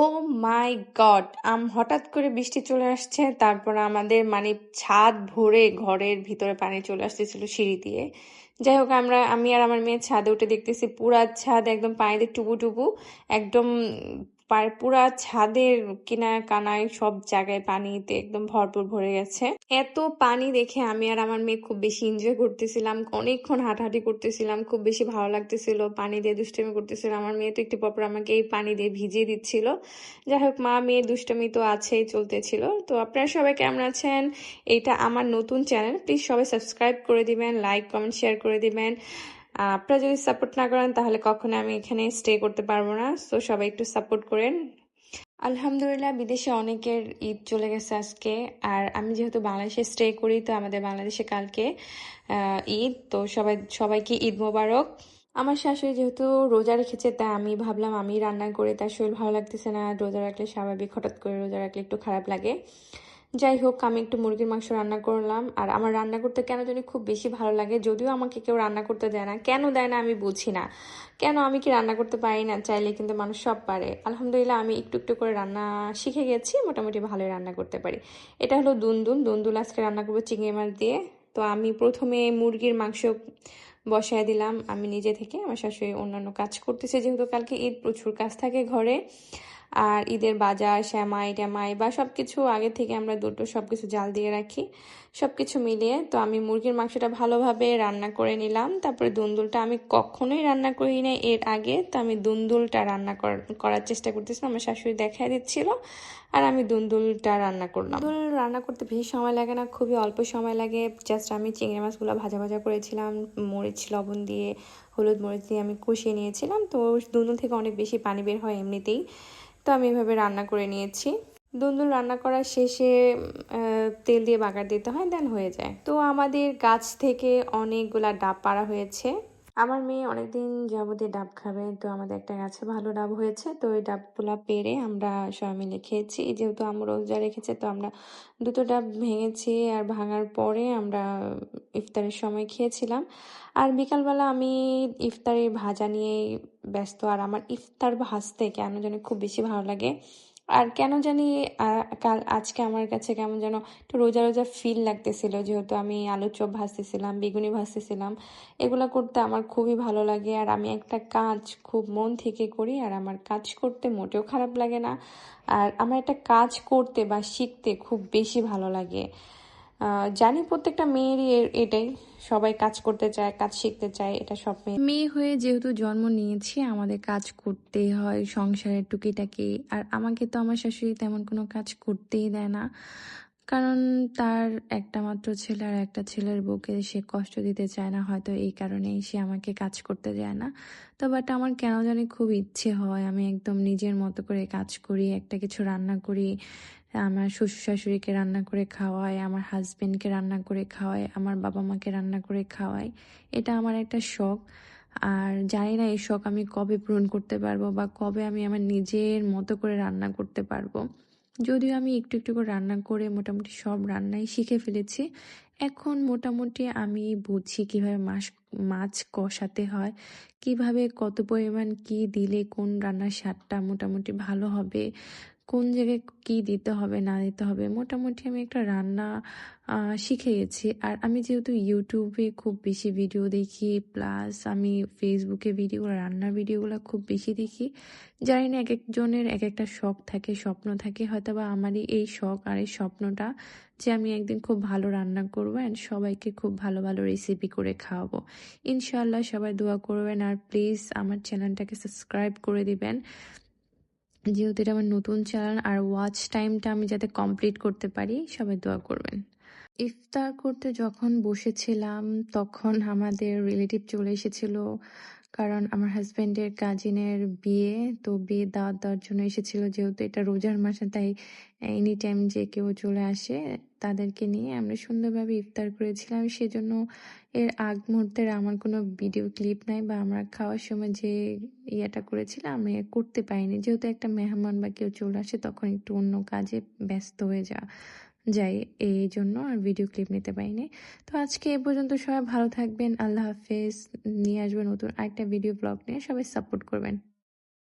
ও মাই god আম, হঠাৎ করে বৃষ্টি চলে আসছে, তারপর আমাদের মানে ছাদ ভরে ঘরের ভিতরে পানি চলে আসতেছিল সিঁড়ি দিয়ে। যাই হোক, আমরা, আমি আর আমার মেয়ে ছাদে উঠে দেখতেছি, পুরা ছাদ একদম পানিতে টুবু টুবু, একদম পার- ছাদের কিনা কানায় সব জায়গায় পানিতে একদম ভরপুর ভরে গেছে। এত পানি দেখে আমি আর আমার মেয়ে খুব বেশি এনজয় করতেছিলাম। অনেকক্ষণ হাঁটাহাঁটি করতেছিলাম, খুব বেশি ভালো লাগতেছিল, পানি দিয়ে দুষ্টমি করতেছিলাম আমার মেয়ে তো একটু পর আমাকে এই পানি দিয়ে ভিজিয়ে দিচ্ছিল। যাই হোক, মা মেয়ে দুষ্টমি তো আছেই, চলতেছিল। তো আপনারা সবাই কেমন আছেন? এটা আমার নতুন চ্যানেল প্লিজ সবাই সাবস্ক্রাইব করে দিবেন লাইক কমেন্ট শেয়ার করে দিবেন। আপনারা যদি সাপোর্ট না করেন, তাহলে কখনো আমি এখানে স্টে করতে পারব না। তো সবাই একটু সাপোর্ট করেন। আলহামদুলিল্লাহ, বিদেশে অনেকের ঈদ চলে গেছে আজকে। আর আমি যেহেতু বাংলাদেশে স্টে করি, তো আমাদের বাংলাদেশে কালকে ঈদ। তো সবাই, সবাইকে ঈদ মোবারক। আমার শাশুড়ি যেহেতু রোজা রেখেছে, তাই আমি ভাবলাম আমি রান্না করে তার শরীর ভালো লাগতেছে না। রোজা রাখলে স্বাভাবিক, হঠাৎ করে রোজা রাখলে একটু খারাপ লাগে। যাই হোক, আমি একটু মুরগির মাংস রান্না করলাম, আর আমার রান্না করতে কেন জানি খুব বেশি ভালো লাগে, যদিও আমাকে কেউ রান্না করতে দেয় না। কেন দেয় না আমি বুঝি না। কেন আমি কি রান্না করতে পারি না, চাইলে কিন্তু মানুষ সব পারে। আলহামদুলিল্লাহ, আমি একটু একটু করে রান্না শিখে গেছি, মোটামুটি ভালোই রান্না করতে পারি। এটা হলো দুনদুল দুনদুল আজকে রান্না করব চিংড়ি মাছ দিয়ে। তো আমি প্রথমে মুরগির মাংস বসায় দিলাম, আমি নিজে থেকে, আমার শাশুড়ি অন্যান্য কাজ করতেছে, যেহেতু কালকে ঈদ, প্রচুর কাজ থাকে ঘরে। আর ঈদের বাজার, শ্যামাই, ট্যামাই বা সব কিছু আগে থেকে আমরা দুটো সব কিছু জাল দিয়ে রাখি। সব কিছু মিলিয়ে তো আমি মুরগির মাংসটা ভালোভাবে রান্না করে নিলাম। তারপরে দুন্দুলটা আমি কখনোই রান্না করি না এর আগে তো আমি দুন্দুলটা রান্না কর- করার চেষ্টা করতেছিলাম। আমার শাশুড়ি দেখাই দিচ্ছিল আর আমি দুন্দুলটা রান্না করলাম। দুন্দুল রান্না করতে বেশি সময় লাগে না, খুবই অল্প সময় লাগে। জাস্ট আমি চিংড়ি মাছগুলো ভাজা ভাজা করেছিলাম, মরিচ, লবণ দিয়ে, হলুদ মরিচ দিয়ে আমি কষিয়ে নিয়েছিলাম। তো দুন্দুল থেকে অনেক বেশি পানি বের হয় এমনিতেই। তো আমি এভাবে রান্না করে নিয়েছি। দুন্দুল রান্না করার শেষে তেল দিয়ে বাগার দিতে হয় দেন হয়ে যায়। তো আমাদের গাছ থেকে অনেকগুলা ডাব পাড়া হয়েছে। আমার মেয়ে অনেকদিন যাবতীয় ডাব খাবে, তো আমাদের একটা গাছে ভালো ডাব হয়েছে, তো ওই ডাবগুলা পেরে আমরা সবাই মিলে খেয়েছি। যেহেতু আমরা রোজা রেখেছে, তো আমরা দুটো ডাব ভেঙেছি আর ভাঙার পরে আমরা ইফতারের সময় খেয়েছিলাম। আর বিকালবেলা আমি ইফতারি ভাজা নিয়ে ব্যস্ত, আর আমার ইফতার ভাজতে কেন জানি খুব বেশি ভালো লাগে। আর কেন জানি কাল, আজকে আমার কাছে কেমন যেন একটু রোজা রোজা ফিল লাগতেছিল। যেহেতু আমি আলুর চপ ভাজতেছিলাম, বেগুনি ভাজতেছিলাম, এগুলো করতে আমার খুবই ভালো লাগে। আর আমি একটা কাজ খুব মন থেকে করি, আর আমার কাজ করতে মোটেও খারাপ লাগে না। আর আমার একটা কাজ করতে বা শিখতে খুব বেশি ভালো লাগে। জানি প্রত্যেকটা মেয়েরই এটাই। সবাই কাজ করতে চায়, কাজ শিখতে চায়, এটা সব মেয়ে। মেয়ে হয়ে যেহেতু জন্ম নিয়েছি, আমাদের কাজ করতেই হয়, সংসারের টুকিটাকি। আর আমাকে তো আমার শাশুড়ি তেমন কোনো কাজ করতেই দেয় না। কারণ তার একটা মাত্র ছেলে আর একটা ছেলের বউকে সে কষ্ট দিতে চায় না, হয়তো এই কারণেই সে আমাকে কাজ করতে দেয় না। তো বাট আমার কেন জানি খুব ইচ্ছে হয়, আমি একদম নিজের মতো করে কাজ করি, একটা কিছু রান্না করি, আমার শ্বশুর শাশুড়িকে রান্না করে খাওয়াই, আমার হাজবেন্ডকে রান্না করে খাওয়াই, আমার বাবা মাকে রান্না করে খাওয়াই, এটা আমার একটা শখ। আর জানি না এই শখ আমি কবে পূরণ করতে পারব বা কবে আমি আমার নিজের মতো করে রান্না করতে পারব। যদিও আমি একটু একটু করে রান্না করে মোটামুটি সব রান্নাই শিখে ফেলেছি। এখন মোটামুটি আমি বুঝি কীভাবে মাছ মাছ কষাতে হয়, কীভাবে কত পরিমাণ কি দিলে কোন রান্নার স্বাদটা মোটামুটি ভালো হবে কোন জায়গায় কি দিতে হবে, না দিতে হবে, মোটামুটি আমি একটা রান্না শিখে গেছি আর আমি যেহেতু ইউটিউবে খুব বেশি ভিডিও দেখি, প্লাস আমি ফেসবুকে ভিডিও, রান্নার ভিডিওগুলো খুব বেশি দেখি, জানি না এক একজনের এক একটা শখ থাকে, স্বপ্ন থাকে হয়তো বা আমারই এই শখ আর এই স্বপ্নটা যে আমি একদিন খুব ভালো রান্না করব অ্যান্ড সবাইকে খুব ভালো ভালো রেসিপি করে খাওয়াবো। ইনশাল্লাহ সবাই দোয়া করবেন আর প্লিজ আমার চ্যানেলটাকে সাবস্ক্রাইব করে দিবেন। যেহেতু এটা আমার নতুন চ্যানেল আর ওয়াচ টাইমটা আমি যাতে কমপ্লিট করতে পারি, সবাই দোয়া করবেন। ইফতার করতে যখন বসেছিলাম, তখন আমাদের রিলেটিভ চলে এসেছিল কারণ আমার হাজবেন্ডের কাজিনের বিয়ে, তো বিয়ে দাওয়াত দেওয়ার জন্য এসেছিল যেহেতু এটা রোজার মাসে, তাই এনি টাইম যে কেউ চলে আসে তাদেরকে নিয়ে আমরা সুন্দরভাবে ইফতার করেছিলাম। সেজন্য এর আগ মুহূর্তের আমার কোনো ভিডিও ক্লিপ নাই বা আমরা খাওয়ার সময় যে ইয়েটা করেছিলাম আমি করতে পারিনি। যেহেতু একটা মেহমান বা কেউ চলে আসে, তখন একটু অন্য কাজে ব্যস্ত হয়ে যা যাই, এই জন্য আর ভিডিও ক্লিপ নিতে পারিনি। তো আজকে এ পর্যন্ত সবাই ভালো থাকবেন, আল্লাহ হাফেজ। নিয়ে আসবেন নতুন আরেকটা ভিডিও ব্লগ নিয়ে, সবাই সাপোর্ট করবেন।